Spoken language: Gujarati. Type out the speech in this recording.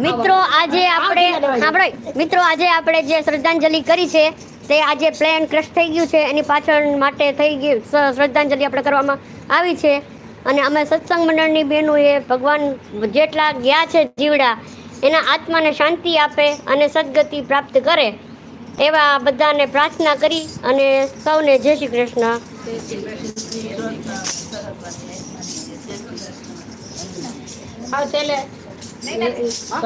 મિત્રો, આજે આપણે સાંભળો, મિત્રો, આજે આપણે જે શ્રદ્ધાંજલિ કરી છે, તે આજે પ્લેન ક્રશ થઈ ગયું છે. એની પાછળ માટે થઈ ગયું શ્રદ્ધાંજલિ આપણે કરવામાં આવી છે. અને અમે સત્સંગ મંડળની બહેનોએ ભગવાન જેટલા ગયા છે જીવડા, એના આત્માને શાંતિ આપે અને સદગતિ પ્રાપ્ત કરે. એવા બધાને પ્રાર્થના કરી અને સૌને જય શ્રી કૃષ્ણ. આવશે